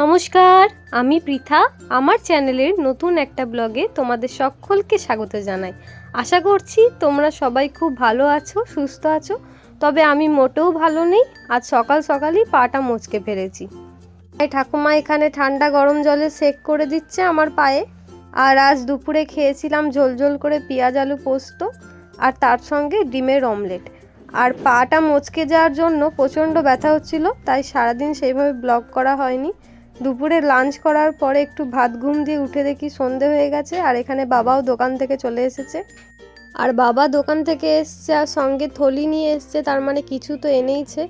নমস্কার, আমি পৃথা। আমার চ্যানেলের নতুন একটা ব্লগে তোমাদের সকলকে স্বাগত জানাই। আশা করছি তোমরা সবাই খুব ভালো আছো, সুস্থ আছো। তবে আমি মোটেও ভালো নেই, আজ সকাল সকালই পাটা মচকে ফেলেছি। তাই ঠাকুমা এখানে ঠান্ডা গরম জলে সেক করে দিচ্ছে আমার পায়ে। আর আজ দুপুরে খেয়েছিলাম ঝোল ঝোল করে পেঁয়াজ আলু পোস্ত আর তার সঙ্গে ডিমের অমলেট। আর পাটা মচকে যাওয়ার জন্য প্রচণ্ড ব্যথা হচ্ছিল, তাই সারাদিন সেইভাবে ব্লগ করা হয়নি। দুপুরে লাঞ্চ করার পরে একটু ভাত ঘুম দিয়ে উঠে দেখি সন্ধে হয়ে গেছে, আর এখানে বাবাও দোকান থেকে চলে এসেছে। আর বাবা দোকান থেকে এসছে আর সঙ্গে থলি নিয়ে এসছে, তার মানে কিছু তো এনেইছে।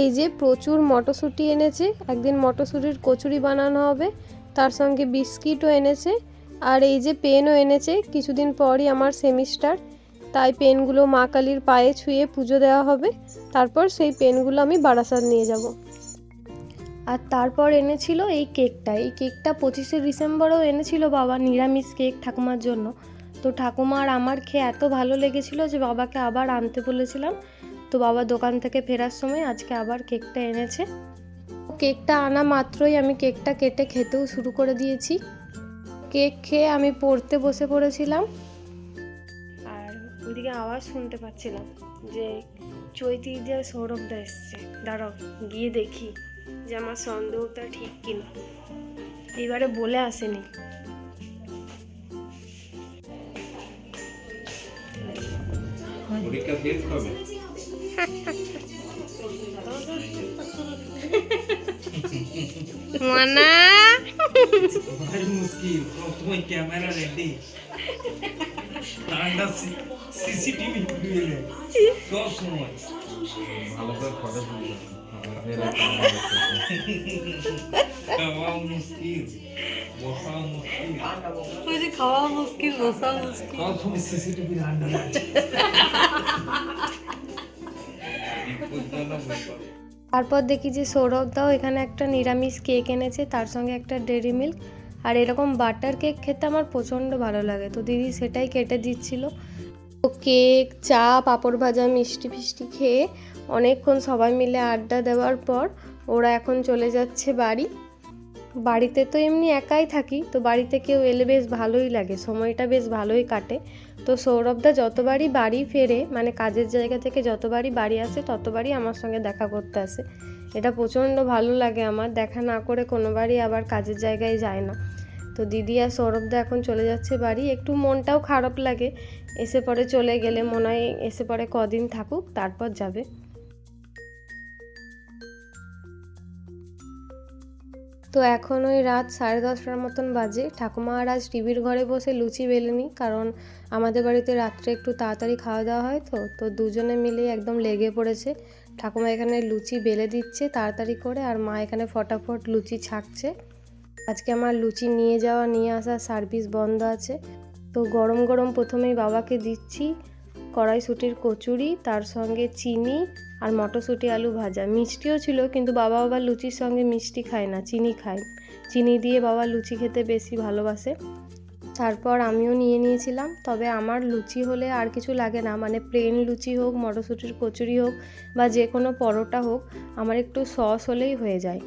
এই যে প্রচুর মটরশুঁটি এনেছে, একদিন মটরশুঁটির কচুরি বানানো হবে, তার সঙ্গে বিস্কিটও এনেছে, আর এই যে পেনও এনেছে, কিছুদিন পরই আমার সেমিস্টার, তাই পেনগুলো মা কালীর পায়ে ছুঁয়ে পুজো দেওয়া হবে, তারপর সেই পেনগুলো আমি বারাসাত নিয়ে যাব। আর তারপর এনেছিল এই কেকটা। এই কেকটা পঁচিশে ডিসেম্বরেও এনেছিল বাবা, নিরামিষ কেক ঠাকুমার জন্য। তো ঠাকুমা আর আমার খেয়ে এত ভালো লেগেছিল যে বাবাকে আবার আনতে বলেছিলাম। তো বাবা দোকান থেকে ফেরার সময় আজকে আবার কেকটা এনেছে। কেকটা আনা মাত্রই আমি কেকটা কেটে খেতেও শুরু করে দিয়েছি। কেক খেয়ে আমি পড়তে বসে পড়েছিলাম। আর ওইদিকে আওয়াজ শুনতে পাচ্ছিলাম যে চৈতি যে সৌরভদা এসছে। দাঁড়াও, গিয়ে দেখি। যে আমার সন্দেহটা ঠিক কিনা। এবারে বলে আসেনি। পরীক্ষা কবে? মানা। মুশকিল তোমার ক্যামেরা রেডি ঠান্ডা সিসিটিভি খুলে সব সময় ভালো করে ফটো তুলতে খাওয়া মুশকিল বসা মুশকিল। যে খাওয়া মুশকিল বসা মুশকিল। সব সময় সিসিটিভি রান্না তারপর দেখি যে সৌরভদাও এখানে একটা নিরামিষ কেক এনেছে তার সঙ্গে একটা ডেরি মিল্ক। আর এরকম বাটার কেক খেতে আমার প্রচণ্ড ভালো লাগে। তো দিদি সেটাই কেটে দিচ্ছিল। তো কেক চা, পাঁপড় ভাজা, মিষ্টি ফিষ্টি খেয়ে অনেকক্ষণ সবাই মিলে আড্ডা দেওয়ার পর ওরা এখন চলে যাচ্ছে বাড়ি। বাড়িতে তো এমনি একাই থাকি, তো বাড়িতে কেউ এলে বেশ ভালোই লাগে, সময়টা বেশ ভালোই কাটে। তো সৌরভদা যতবারই বাড়ি ফেরে মানে কাজের জায়গা থেকে যতবারই বাড়ি আসে, ততবারই আমার সঙ্গে দেখা করতে আসে। এটা প্রচণ্ড ভালো লাগে আমার, দেখা না করে কোনোবারই আবার কাজের জায়গায় যায় না। তো দিদি আর সৌরভদা এখন চলে যাচ্ছে বাড়ি। একটু মনটাও খারাপ লাগে। এসে পরে চলে গেলে মনে হয় এসে পরে কদিন থাকুক, তারপর যাবে। তো এখন ওই রাত সাড়ে দশটার মতন বাজে। ঠাকুমা আর আজ টিভির ঘরে বসে লুচি বেলেনি, কারণ আমাদের বাড়িতে রাত্রে একটু তাড়াতাড়ি খাওয়া দাওয়া হয় তো তো দুজনে মিলেই একদম লেগে পড়েছে। ঠাকুমা এখানে লুচি বেলে দিচ্ছে তাড়াতাড়ি করে, আর মা এখানে ফটাফট লুচি ছাকছে। আজকে আমার লুচি নিয়ে যাওয়া, নিয়ে আসা সার্ভিস বন্ধ আছে। তো গরম গরম প্রথমেই বাবাকে দিচ্ছি কড়াইশুটির কচুরি, তার সঙ্গে চিনি আর মটরশুঁটি আলু ভাজা। মিষ্টিও ছিল, কিন্তু বাবা আবার লুচির সঙ্গে মিষ্টি খায় না, চিনি খায়। চিনি দিয়ে বাবা লুচি খেতে বেশি ভালোবাসে। তারপর আমিও নিয়ে নিয়েছিলাম। তবে আমার লুচি হলে আর কিছু লাগে না। মানে প্লেন লুচি হোক, মটরশুঁটির কচুরি হোক বা যে কোনো পরোটা হোক, আমার একটু সস হলেই হয়ে যায়।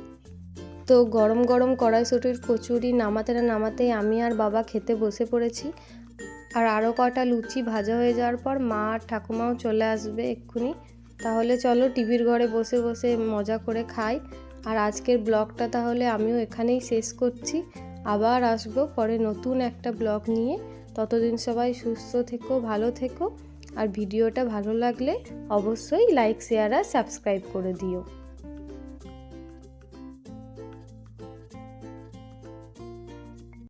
তো গরম গরম কড়াইশুঁটির কচুরি নামাতে না নামাতেই আমি আর বাবা খেতে বসে পড়েছি। আর আরও কটা লুচি ভাজা হয়ে যাওয়ার পর মা আর ঠাকুমাও চলে আসবে এক্ষুনি। তাহলে চলো টিভির ঘরে বসে বসে মজা করে খাই। আর আজকের ব্লগটা তাহলে আমিও এখানেই শেষ করছি। আবার আসব পরে নতুন একটা ব্লগ নিয়ে। ততদিন সবাই সুস্থ থেকো, ভালো থেকো। আর ভিডিওটা ভালো লাগলে অবশ্যই লাইক, শেয়ার আর সাবস্ক্রাইব করে দিও।